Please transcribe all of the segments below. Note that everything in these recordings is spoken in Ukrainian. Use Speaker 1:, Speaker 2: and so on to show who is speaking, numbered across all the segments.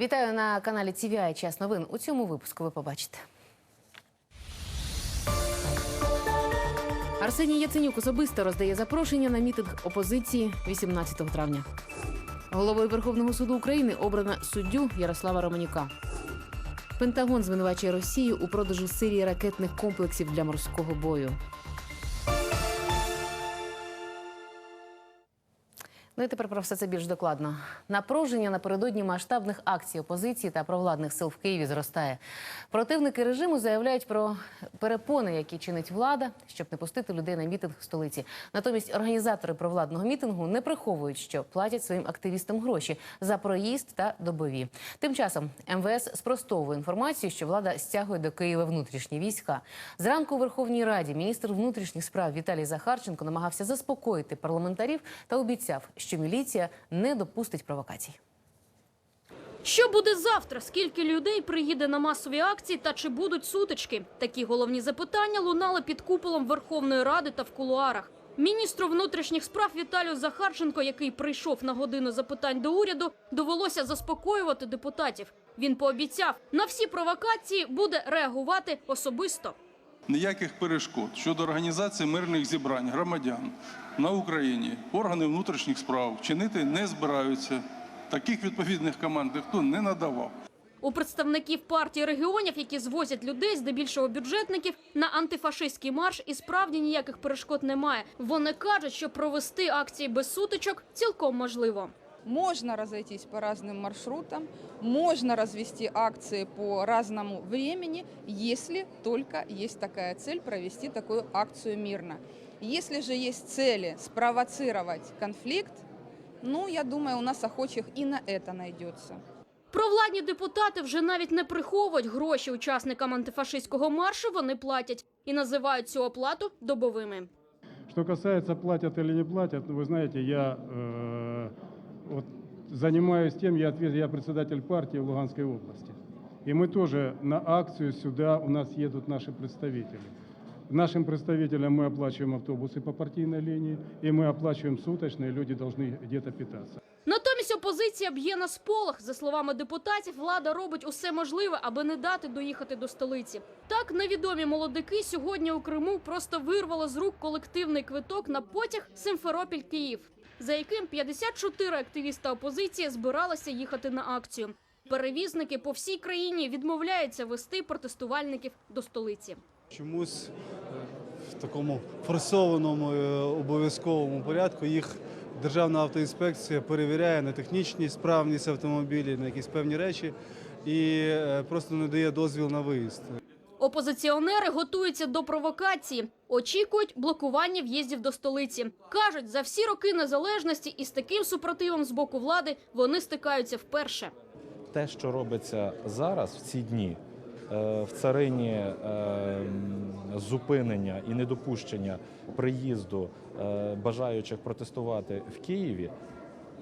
Speaker 1: Вітаю на каналі TVI Час новин. У цьому випуску ви побачите. Арсеній Яценюк особисто роздає запрошення на мітинг опозиції 18 травня. Головою Верховного суду України обрана суддю Ярослава Романюка. Пентагон звинувачує Росію у продажу Сирії ракетних комплексів для морського бою. Ну і тепер про все це більш докладно. Напруження напередодні масштабних акцій опозиції та провладних сил в Києві зростає. Противники режиму заявляють про перепони, які чинить влада, щоб не пустити людей на мітинг в столиці. Натомість організатори провладного мітингу не приховують, що платять своїм активістам гроші за проїзд та добові. Тим часом МВС спростовує інформацію, що влада стягує до Києва внутрішні війська. Зранку у Верховній Раді міністр внутрішніх справ Віталій Захарченко намагався заспокоїти парламентарів та обіцяв, що міліція не допустить провокацій.
Speaker 2: Що буде завтра? Скільки людей приїде на масові акції та чи будуть сутички? Такі головні запитання лунали під куполом Верховної Ради та в кулуарах. Міністру внутрішніх справ Віталію Захарченко, який прийшов на годину запитань до уряду, довелося заспокоювати депутатів. Він пообіцяв, на всі провокації буде реагувати особисто.
Speaker 3: Ніяких перешкод щодо організації мирних зібрань громадян на Україні органи внутрішніх справ чинити не збираються. Таких відповідних команд ніхто не надавав.
Speaker 2: У представників партії регіонів, які звозять людей, здебільшого бюджетників, на антифашистський марш і справді ніяких перешкод немає. Вони кажуть, що провести акції без сутичок цілком можливо.
Speaker 4: Можно разойтись по разным маршрутам, можно развести акции по разному времени, если только есть такая цель провести такую акцию мирно. Если же есть цели спровоцировать конфликт, ну, я думаю, у нас охочих и на это найдется.
Speaker 2: Провладні депутати вже навіть не приховують гроші учасникам антифашистського маршу. Вони платять і називають цю оплату добовими.
Speaker 5: Что касается платят или не платят, ну, вы знаете, я э, вот занимаюсь тем, я, ответ, я председатель партии в Луганской области. И мы тоже на акцию сюда, у нас едут наши представители. Нашим представителям мы оплачиваем автобусы по партийной линии, и мы оплачиваем суточные, люди должны где-то питаться.
Speaker 2: Натомість опозиція б'є на сполох. За словами депутатів, влада робить усе можливе, аби не дати доїхати до столиці. Так невідомі молодики сьогодні у Криму просто вирвали з рук колективний квиток на потяг Симферопіль-Київ, за яким 54 активіста опозиції збиралися їхати на акцію. Перевізники по всій країні відмовляються вести протестувальників до столиці.
Speaker 6: Чомусь е, в такому форсованому е, обов'язковому порядку їх Державна автоінспекція перевіряє на технічність, справність автомобілів, на якісь певні речі і е, просто не дає дозвіл на виїзд.
Speaker 2: Опозиціонери готуються до провокації, очікують блокування в'їздів до столиці. Кажуть, за всі роки незалежності із таким супротивом з боку влади вони стикаються вперше.
Speaker 7: те, що робиться зараз в ці дні е, в царині е, зупинення і недопущення приїзду е, бажаючих протестувати в Києві,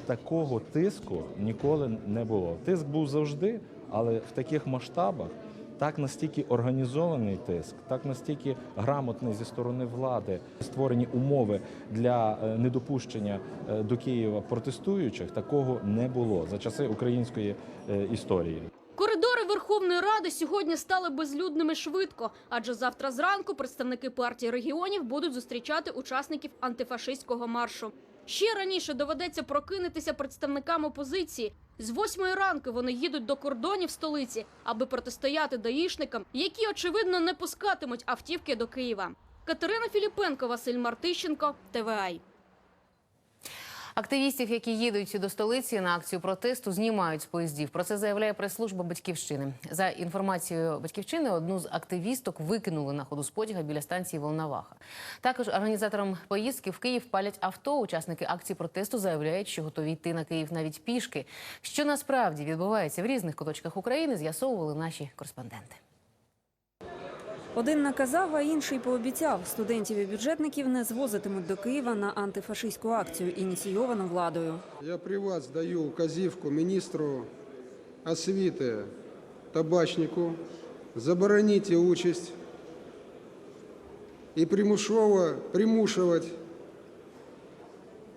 Speaker 7: такого тиску ніколи не було. Тиск був завжди, але в таких масштабах. Так настільки організований тиск, так настільки грамотний зі сторони влади створені умови для е, недопущення е, до Києва протестуючих, такого не було за часи української е, історії.
Speaker 2: Коридори Верховної Ради сьогодні стали безлюдними швидко, адже завтра зранку представники партії регіонів будуть зустрічати учасників антифашистського маршу. Ще раніше доведеться прокинутися представникам опозиції. З восьмої ранки вони їдуть до кордонів столиці, аби протистояти даїшникам, які очевидно не пускатимуть автівки до Києва. Катерина Філіпенко, Василь Мартищенко, ТВАЙ.
Speaker 1: Активістів, які їдуть до столиці на акцію протесту, знімають з поїздів. Про це заявляє прес-служба батьківщини. За інформацією батьківщини, одну з активісток викинули на ходу з біля станції Волноваха. Також організаторам поїздки в Київ палять авто. Учасники акції протесту заявляють, що готові йти на Київ навіть пішки. Що насправді відбувається в різних куточках України, з'ясовували наші кореспонденти.
Speaker 8: Один наказав, а інший пообіцяв. Студентів і бюджетників не звозитимуть до Києва на антифашистську акцію, ініційовану владою.
Speaker 9: Я при вас даю вказівку міністру освіти табачнику заборонити участь і примусово примушувати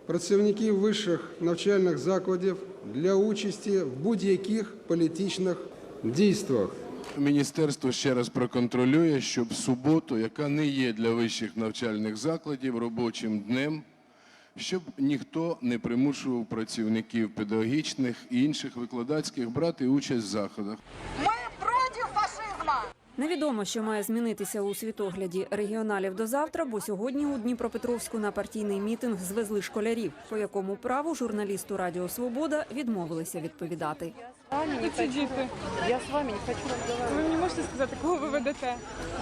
Speaker 9: працівників вищих навчальних закладів для участі в будь-яких політичних дійствах.
Speaker 10: Міністерство ще раз проконтролює, щоб суботу, яка не є для вищих навчальних закладів робочим днем, щоб ніхто не примушував працівників педагогічних і інших викладацьких брати участь в заходах.
Speaker 8: Невідомо, що має змінитися у світогляді регіоналів до завтра, бо сьогодні у Дніпропетровську на партійний мітинг звезли школярів, по якому праву журналісту Радіо Свобода відмовилися відповідати.
Speaker 11: Ці діти. Я з вами не хочу розмовляти. Ви мені можете сказати, кого ви ведете?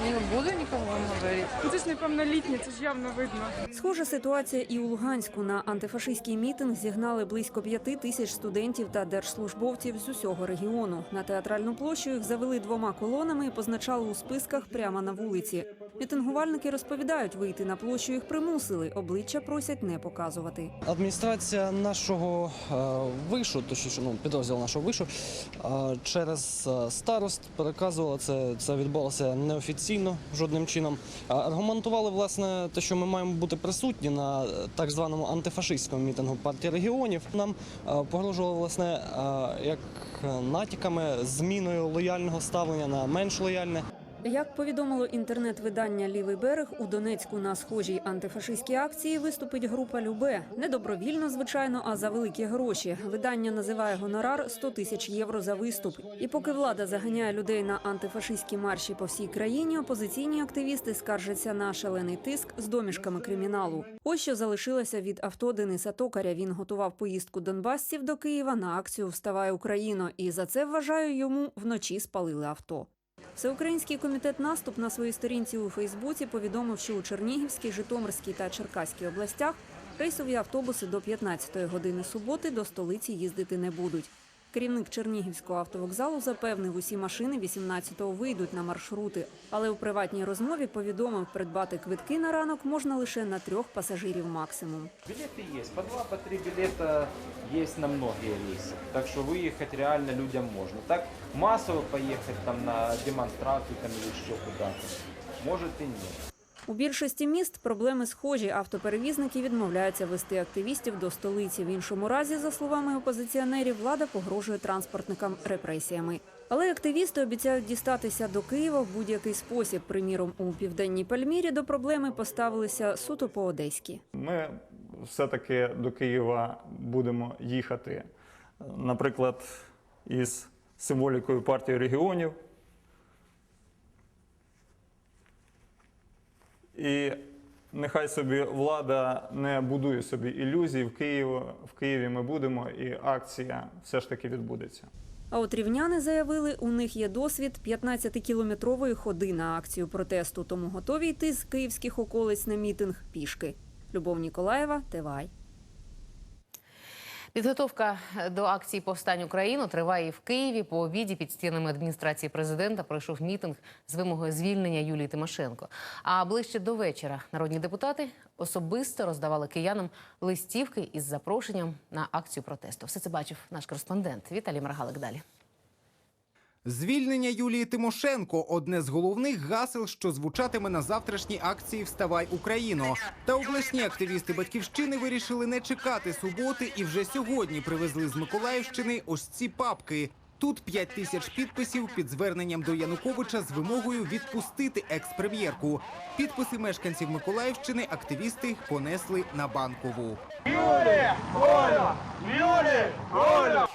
Speaker 11: Не буду нікому вам говорити. Це ж неповнолітні, це ж явно видно.
Speaker 8: Схожа ситуація і у Луганську на антифашистський мітинг зігнали близько п'яти тисяч студентів та держслужбовців з усього регіону. На театральну площу їх завели двома колонами і позначали у списках прямо на вулиці. Мітингувальники розповідають, вийти на площу їх примусили. Обличчя просять не показувати.
Speaker 12: Адміністрація нашого е, вишу, точніше, ну, підрозділ нашого вишу, е, через е, старост переказувала це. Це відбулося неофіційно жодним чином. Аргументували власне те, що ми маємо бути присутні на так званому антифашистському мітингу партії регіонів. Нам погрожували власне як натяками зміною лояльного ставлення на менш лояльне.
Speaker 8: Як повідомило інтернет-видання Лівий берег у Донецьку на схожій антифашистській акції виступить група Любе не добровільно, звичайно, а за великі гроші. Видання називає гонорар 100 тисяч євро за виступ. І поки влада заганяє людей на антифашистські марші по всій країні, опозиційні активісти скаржаться на шалений тиск з домішками криміналу. Ось що залишилося від авто Дениса Токаря. Він готував поїздку донбасців до Києва на акцію Вставай Україно, і за це вважаю йому вночі спалили авто. Всеукраїнський комітет наступ на своїй сторінці у Фейсбуці повідомив, що у Чернігівській, Житомирській та Черкаській областях рейсові автобуси до 15-ї години суботи до столиці їздити не будуть. Керівник Чернігівського автовокзалу запевнив, усі машини 18-го вийдуть на маршрути, але у приватній розмові повідомив, придбати квитки на ранок можна лише на трьох пасажирів максимум.
Speaker 13: Билеты есть. По два, по три билета есть на многие рейсы. Так что выехать реально людям можно. Так массово поехать там на демонстрацию там или еще куда-то. Может и нет.
Speaker 8: У більшості міст проблеми схожі. Автоперевізники відмовляються вести активістів до столиці. В іншому разі, за словами опозиціонерів, влада погрожує транспортникам репресіями. Але активісти обіцяють дістатися до Києва в будь-який спосіб. Приміром, у південній Пальмірі до проблеми поставилися суто по-одеськи.
Speaker 14: Ми все-таки до Києва будемо їхати, наприклад, із символікою партії регіонів. І нехай собі влада не будує собі ілюзій. В Києві, в Києві ми будемо, і акція все ж таки відбудеться.
Speaker 8: А от рівняни заявили, у них є досвід 15-кілометрової ходи на акцію протесту, тому готові йти з київських околиць на мітинг пішки. Любов Ніколаєва, ТВАЙ.
Speaker 1: Підготовка до акції повстань Україну триває в Києві. По обіді під стінами адміністрації президента пройшов мітинг з вимогою звільнення Юлії Тимошенко. А ближче до вечора народні депутати особисто роздавали киянам листівки із запрошенням на акцію протесту. Все це бачив наш кореспондент Віталій Маргалик. Далі.
Speaker 15: Звільнення Юлії Тимошенко одне з головних гасел, що звучатиме на завтрашній акції Вставай Україно. Та обласні активісти батьківщини вирішили не чекати суботи і вже сьогодні привезли з Миколаївщини ось ці папки. Тут 5 тисяч підписів під зверненням до Януковича з вимогою відпустити екс-прем'єрку. Підписи мешканців Миколаївщини активісти понесли на банкову.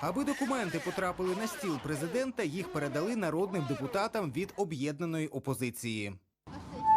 Speaker 15: Аби документи потрапили на стіл президента, їх передали народним депутатам від об'єднаної опозиції.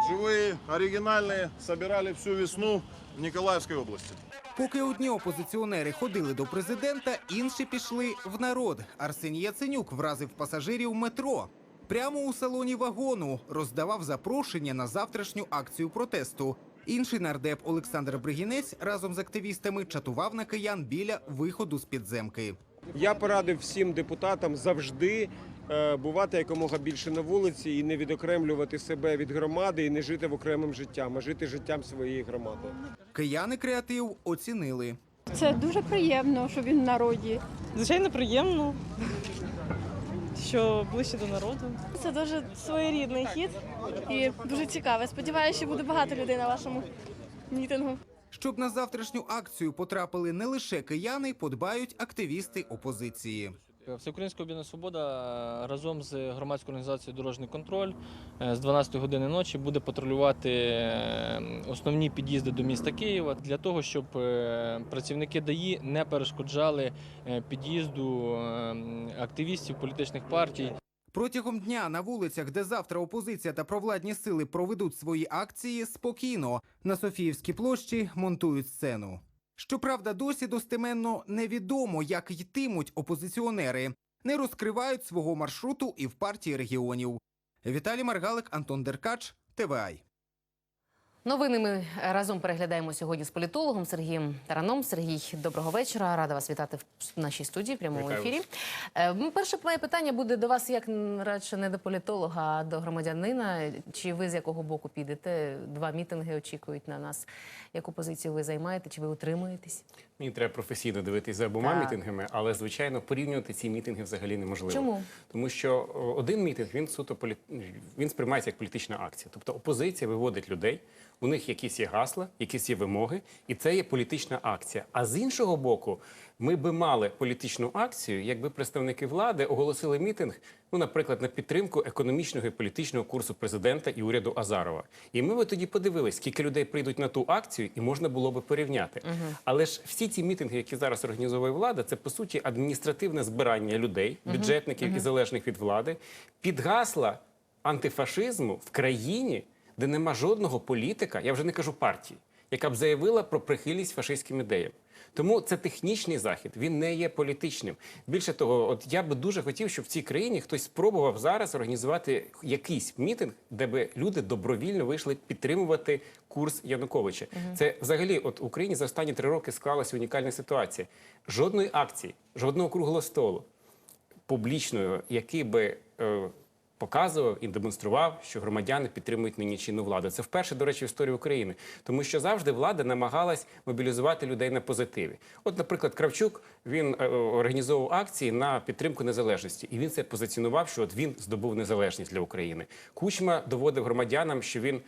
Speaker 16: Живые, оригинальные, собирали всю весну в Николаевской области.
Speaker 15: Поки одні опозиціонери ходили до президента, інші пішли в народ. Арсеній Яценюк вразив пасажирів метро. Прямо у салоні вагону роздавав запрошення на завтрашню акцію протесту. Інший нардеп Олександр Бригінець разом з активістами чатував на киян біля виходу з підземки.
Speaker 17: Я порадив всім депутатам завжди е, бувати якомога більше на вулиці і не відокремлювати себе від громади і не жити в окремим життям, а жити життям своєї громади.
Speaker 15: Кияни креатив оцінили.
Speaker 11: Це дуже приємно, що він в народі.
Speaker 18: Звичайно, приємно, що ближче до народу.
Speaker 11: Це дуже своєрідний хід і дуже цікаве. Сподіваюся, що буде багато людей на вашому мітингу.
Speaker 15: Щоб на завтрашню акцію потрапили не лише кияни, подбають активісти опозиції.
Speaker 19: Всеукраїнська об'єднана свобода е, разом з громадською організацією Дорожній контроль е, з 12 години ночі буде патрулювати е, основні під'їзди до міста Києва для того, щоб е, працівники ДАІ не перешкоджали е, під'їзду е, активістів політичних партій.
Speaker 15: Протягом дня на вулицях, де завтра опозиція та провладні сили проведуть свої акції, спокійно на Софіївській площі монтують сцену. Щоправда, досі достеменно невідомо, як йтимуть опозиціонери. Не розкривають свого маршруту і в партії регіонів. Віталій Маргалик, Антон Деркач, ТВАЙ.
Speaker 1: Новини ми разом переглядаємо сьогодні з політологом Сергієм Тараном. Сергій, доброго вечора. Рада вас вітати в нашій студії в прямому
Speaker 20: Вітаю
Speaker 1: ефірі. Е, Перше моє питання буде до вас як радше не до політолога, а до громадянина. Чи ви з якого боку підете? Два мітинги очікують на нас. Яку позицію ви займаєте? Чи ви утримуєтесь?
Speaker 20: Мені треба професійно дивитись за обома
Speaker 1: Так.
Speaker 20: мітингами, але звичайно порівнювати ці мітинги взагалі неможливо.
Speaker 1: Чому?
Speaker 20: Тому що один мітинг він суто полі... він сприймається як політична акція. Тобто опозиція виводить людей, у них якісь є гасла, якісь є вимоги, і це є політична акція. А з іншого боку, ми би мали політичну акцію, якби представники влади оголосили мітинг, ну, наприклад, на підтримку економічного і політичного курсу президента і уряду Азарова. І ми би тоді подивились, скільки людей прийдуть на ту акцію, і можна було би порівняти. Але ж всі ці мітинги, які зараз організовує влада, це по суті адміністративне збирання людей, бюджетників
Speaker 21: Мгм.
Speaker 20: і залежних від влади, під гасла антифашизму в країні, де нема жодного політика, я вже не кажу партії, яка б заявила про прихильність фашистським ідеям. Тому це технічний захід, він не є політичним. Більше того, от я би дуже хотів, щоб в цій країні хтось спробував зараз організувати якийсь мітинг, де би люди добровільно вийшли підтримувати курс Януковича.
Speaker 21: Мгм.
Speaker 20: Це взагалі, от в Україні за останні три роки склалася унікальна ситуація. Жодної акції, жодного круглого столу публічною, який би е, показував і демонстрував, що громадяни підтримують нині чинну владу. Це вперше, до речі, в історії України, тому що завжди влада намагалась мобілізувати людей на позитиві. От, наприклад, Кравчук він е, організовував акції на підтримку незалежності, і він це позиціонував, що от він здобув незалежність для України. Кучма доводив громадянам, що він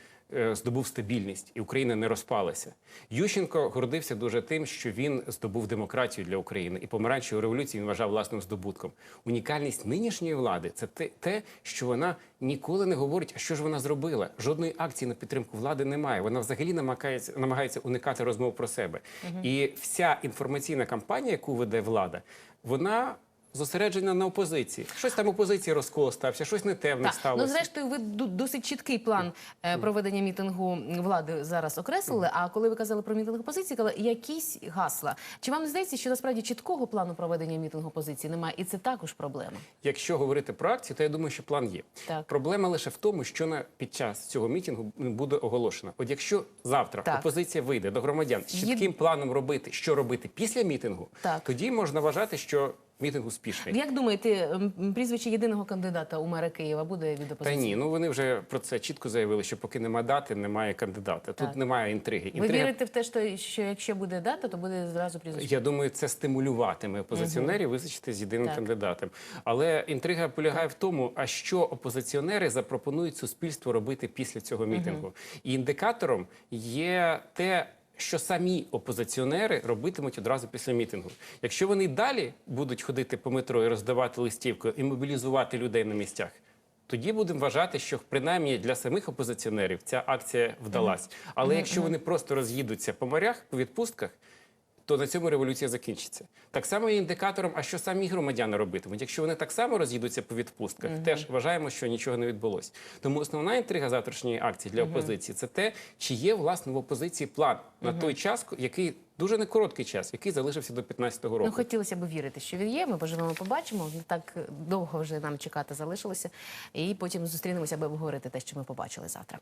Speaker 20: здобув стабільність, і Україна не розпалася. Ющенко гордився дуже тим, що він здобув демократію для України, і помаранчеву революцію він вважав власним здобутком. Унікальність нинішньої влади це те, що вона ніколи не говорить, а що ж вона зробила. Жодної акції на підтримку влади немає. Вона взагалі намагається, намагається уникати розмов про себе.
Speaker 21: Мгм.
Speaker 20: І вся інформаційна кампанія, яку веде влада, вона. Зосереджена на опозиції. Щось там опозиції розкол стався, щось не те в них сталося.
Speaker 1: ну зрештою, ви досить чіткий план е, проведення мітингу влади зараз окреслили. А коли ви казали про мітинг опозиції, казали якісь гасла. Чи вам не здається, що насправді чіткого плану проведення мітингу опозиції немає, і це також проблема?
Speaker 20: Якщо говорити про акцію, то я думаю, що план є.
Speaker 1: Так.
Speaker 20: Проблема лише в тому, що на під час цього мітингу буде оголошено. От якщо завтра
Speaker 1: Так.
Speaker 20: опозиція вийде до громадян з
Speaker 1: Є-
Speaker 20: чітким планом робити, що робити після мітингу,
Speaker 1: Так.
Speaker 20: тоді можна вважати, що мітинг успішний.
Speaker 1: Як думаєте, прізвище єдиного кандидата у мера Києва буде від
Speaker 20: Та ні, ну вони вже про це чітко заявили, що поки нема дати, немає кандидата. Тут
Speaker 1: Так.
Speaker 20: немає інтриги.
Speaker 1: Ви вірите в те, що- що якщо буде дата, то буде зразу прізвище?
Speaker 20: Я думаю, це стимулюватиме опозиціонерів визначити з єдиним
Speaker 1: Так.
Speaker 20: кандидатом. Але інтрига полягає в тому, а що опозиціонери запропонують суспільству робити після цього мітингу. І індикатором є те. Що самі опозиціонери робитимуть одразу після мітингу. Якщо вони далі будуть ходити по метро і роздавати листівку і мобілізувати людей на місцях, тоді будемо вважати, що принаймні для самих опозиціонерів ця акція вдалась. Але якщо вони просто роз'їдуться по морях, по відпустках, то на цьому революція закінчиться. Так само є індикатором, а що самі громадяни робитимуть. Якщо вони так само роз'їдуться по відпустках,
Speaker 21: угу.
Speaker 20: теж вважаємо, що нічого не відбулося. Тому основна інтрига завтрашньої акції для
Speaker 21: угу.
Speaker 20: опозиції це те, чи є власне в опозиції план на
Speaker 1: Мгм.
Speaker 20: той час, який дуже не короткий час, який залишився до 15-го року.
Speaker 1: Ну, хотілося б вірити, що він є. Ми поживемо, побачимо. Не так довго вже нам чекати залишилося. І потім зустрінемося, аби обговорити те, що ми побачили завтра.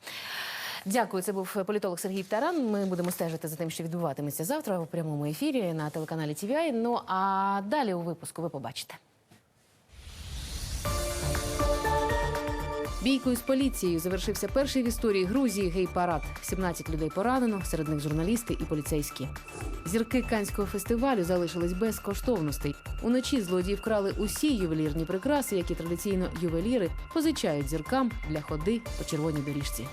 Speaker 1: Дякую. Це був політолог Сергій Таран. Ми будемо стежити за тим, що відбуватиметься завтра у прямому ефірі на телеканалі TVI. Ну а далі у випуску ви побачите. Бійкою з поліцією завершився перший в історії Грузії гей-парад. 17 людей поранено, серед них журналісти і поліцейські. Зірки канського фестивалю залишились без коштовностей. Уночі злодії вкрали усі ювелірні прикраси, які традиційно ювеліри позичають зіркам для ходи по червоній доріжці.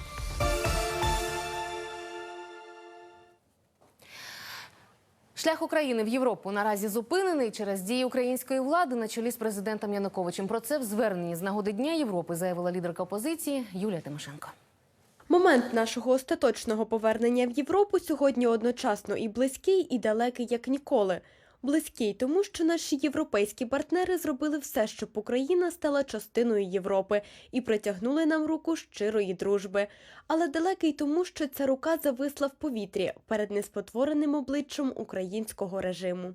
Speaker 1: Шлях України в Європу наразі зупинений через дії української влади на чолі з президентом Януковичем. Про це в зверненні з нагоди Дня Європи заявила лідерка опозиції Юлія Тимошенко.
Speaker 21: Момент нашого остаточного повернення в Європу сьогодні одночасно і близький, і далекий як ніколи. Близький, тому що наші європейські партнери зробили все, щоб Україна стала частиною Європи і притягнули нам руку щирої дружби. Але далекий, тому що ця рука зависла в повітрі перед неспотвореним обличчям українського режиму.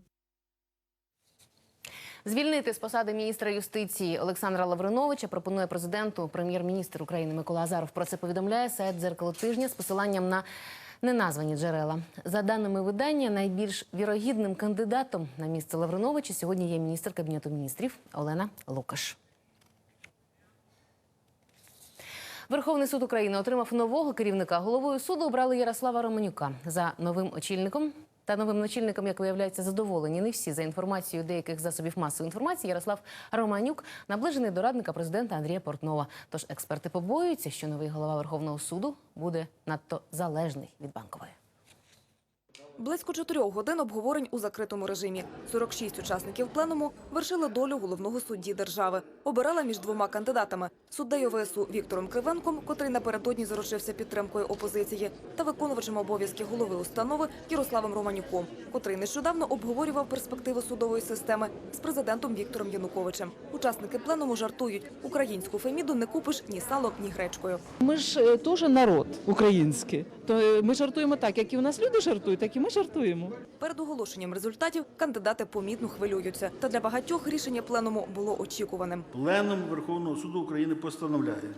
Speaker 1: Звільнити з посади міністра юстиції Олександра Лавриновича пропонує президенту прем'єр-міністр України Микола Азаров. Про це повідомляє сайт «Дзеркало тижня з посиланням на неназвані джерела. За даними видання, найбільш вірогідним кандидатом на місце Лавриновича сьогодні є міністр кабінету міністрів Олена Лукаш. Верховний суд України отримав нового керівника. Головою суду обрали Ярослава Романюка. За новим очільником та новим начальником, як виявляється, задоволені не всі за інформацією деяких засобів масової інформації. Ярослав Романюк наближений до радника президента Андрія Портнова. Тож експерти побоюються, що новий голова Верховного суду буде надто залежний від банкової.
Speaker 22: Близько чотирьох годин обговорень у закритому режимі. 46 учасників пленуму вершили долю головного судді держави. Обирала між двома кандидатами – суддею ВСУ Віктором Кривенком, котрий напередодні заручився підтримкою опозиції, та виконувачем обов'язки голови установи Ярославом Романюком, котрий нещодавно обговорював перспективи судової системи з президентом Віктором Януковичем. Учасники пленуму жартують – українську феміду не купиш ні салом, ні гречкою.
Speaker 18: Ми ж е, теж народ український. То е, ми жартуємо так, як і у нас люди жартують, так і ми жартуємо.
Speaker 22: Перед оголошенням результатів кандидати помітно хвилюються. Та для багатьох рішення пленуму було очікуваним.
Speaker 23: Пленум Верховного суду України постановляє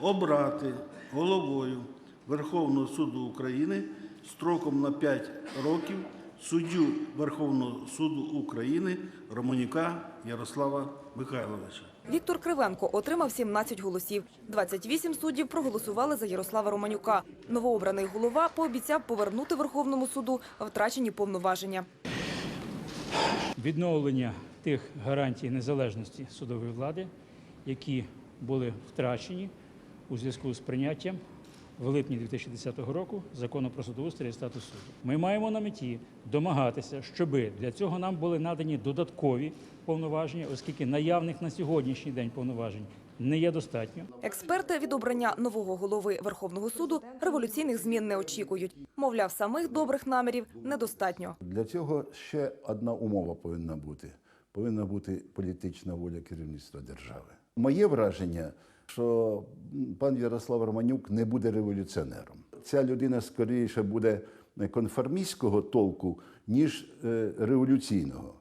Speaker 23: обрати головою Верховного суду України строком на 5 років суддю Верховного суду України Романюка Ярослава Михайловича.
Speaker 22: Віктор Кривенко отримав 17 голосів. 28 суддів проголосували за Ярослава Романюка. Новообраний голова пообіцяв повернути Верховному суду втрачені повноваження.
Speaker 24: відновлення тих гарантій незалежності судової влади, які були втрачені у зв'язку з прийняттям в липні 2010 року закону про судоустрій і статус суду. Ми маємо на меті домагатися, щоб для цього нам були надані додаткові повноваження, оскільки наявних на сьогоднішній день повноважень не є достатньо.
Speaker 22: Експерти від обрання нового голови Верховного суду революційних змін не очікують. Мовляв, самих добрих намірів недостатньо.
Speaker 25: Для цього ще одна умова повинна бути. Повинна бути політична воля керівництва держави. Моє враження, що пан Ярослав Романюк не буде революціонером. Ця людина скоріше буде конформістського толку, ніж е, революційного.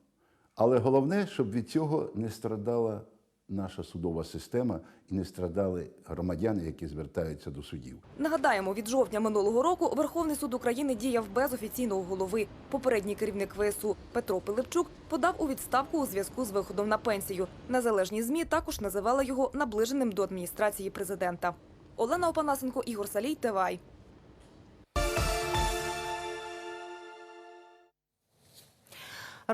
Speaker 25: Але головне, щоб від цього не страдала наша судова система і не страдали громадяни, які звертаються до судів.
Speaker 22: Нагадаємо, від жовтня минулого року Верховний суд України діяв без офіційного голови. Попередній керівник ВСУ Петро Пилипчук подав у відставку у зв'язку з виходом на пенсію. Незалежні змі також називали його наближеним до адміністрації президента. Олена Опанасенко, Ігор Салій, ТВАЙ.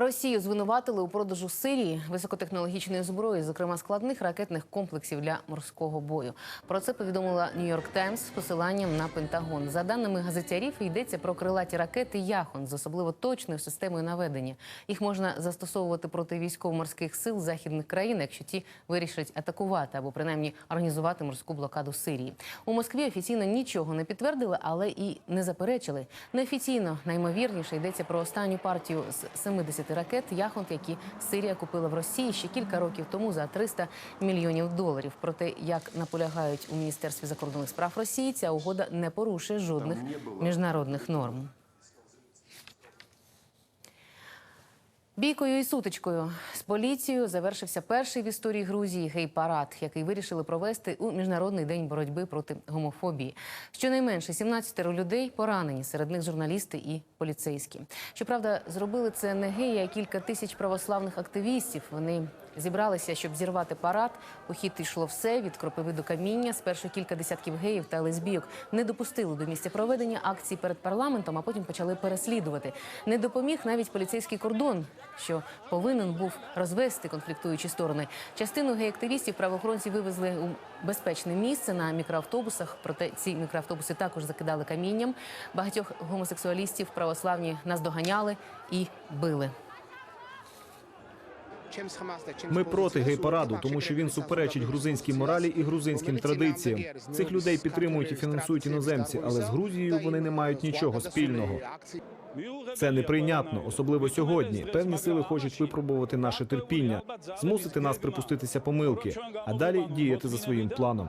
Speaker 1: Росію звинуватили у продажу Сирії високотехнологічної зброї, зокрема складних ракетних комплексів для морського бою. Про це повідомила Нью-Йорк Таймс з посиланням на Пентагон. За даними газетярів, йдеться про крилаті ракети Яхон з особливо точною системою наведення. Їх можна застосовувати проти військово-морських сил західних країн, якщо ті вирішать атакувати або принаймні організувати морську блокаду Сирії. У Москві офіційно нічого не підтвердили, але і не заперечили. Неофіційно наймовірніше йдеться про останню партію з 70 ракет Яхонт, які Сирія купила в Росії ще кілька років тому за 300 мільйонів доларів. Проте, як наполягають у міністерстві закордонних справ Росії, ця угода не порушує жодних міжнародних норм. Бійкою і сутичкою з поліцією завершився перший в історії Грузії гей-парад, який вирішили провести у міжнародний день боротьби проти гомофобії. Щонайменше 17 людей поранені, серед них журналісти і поліцейські. Щоправда, зробили це не геї, а кілька тисяч православних активістів. Вони зібралися, щоб зірвати парад. У хід йшло все від кропиви до каміння. Спершу кілька десятків геїв та лесбійок не допустили до місця проведення акції перед парламентом, а потім почали переслідувати. Не допоміг навіть поліцейський кордон, що повинен був розвести конфліктуючі сторони. Частину гей-активістів правоохоронці вивезли у безпечне місце на мікроавтобусах. Проте ці мікроавтобуси також закидали камінням. Багатьох гомосексуалістів православні наздоганяли і били.
Speaker 26: Ми проти гей-параду, тому що він суперечить грузинській моралі і грузинським традиціям. Цих людей підтримують і фінансують іноземці, але з Грузією вони не мають нічого спільного. Це неприйнятно, особливо сьогодні. Певні сили хочуть випробувати наше терпіння, змусити нас припуститися помилки, а далі діяти за своїм планом.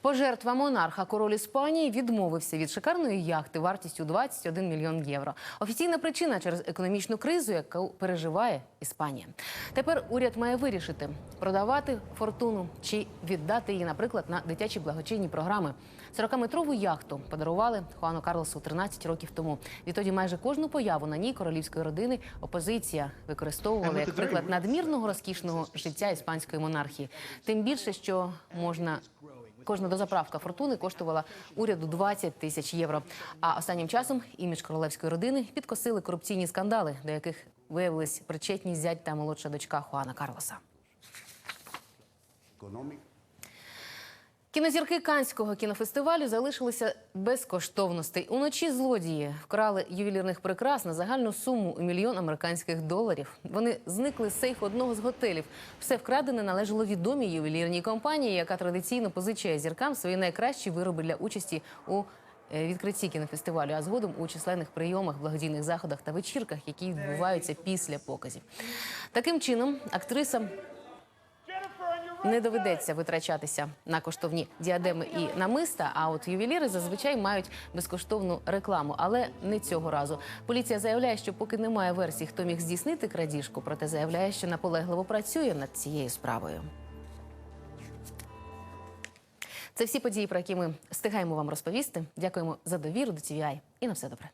Speaker 1: Пожертва монарха король Іспанії відмовився від шикарної яхти вартістю 21 мільйон євро. Офіційна причина через економічну кризу, яку переживає Іспанія. Тепер уряд має вирішити продавати фортуну чи віддати її, наприклад, на дитячі благочинні програми. 40-метрову яхту подарували Хуану Карлосу 13 років тому. Відтоді майже кожну появу на ній королівської родини опозиція використовувала як приклад надмірного розкішного життя іспанської монархії. Тим більше, що можна Кожна дозаправка фортуни коштувала уряду 20 тисяч євро. А останнім часом імідж королевської родини підкосили корупційні скандали, до яких виявились причетні зять та молодша дочка Хуана Карлоса. Кінозірки Канського кінофестивалю залишилися без коштовностей. Уночі злодії вкрали ювелірних прикрас на загальну суму у мільйон американських доларів. Вони зникли з сейфу одного з готелів. Все вкрадене належало відомій ювелірній компанії, яка традиційно позичає зіркам свої найкращі вироби для участі у е, відкритті кінофестивалю, а згодом у численних прийомах, благодійних заходах та вечірках, які відбуваються після показів. Таким чином, актрисам не доведеться витрачатися на коштовні діадеми і намиста. А от ювеліри зазвичай мають безкоштовну рекламу, але не цього разу. Поліція заявляє, що поки немає версій, хто міг здійснити крадіжку, проте заявляє, що наполегливо працює над цією справою. Це всі події, про які ми встигаємо вам розповісти. Дякуємо за довіру до TVI і на все добре.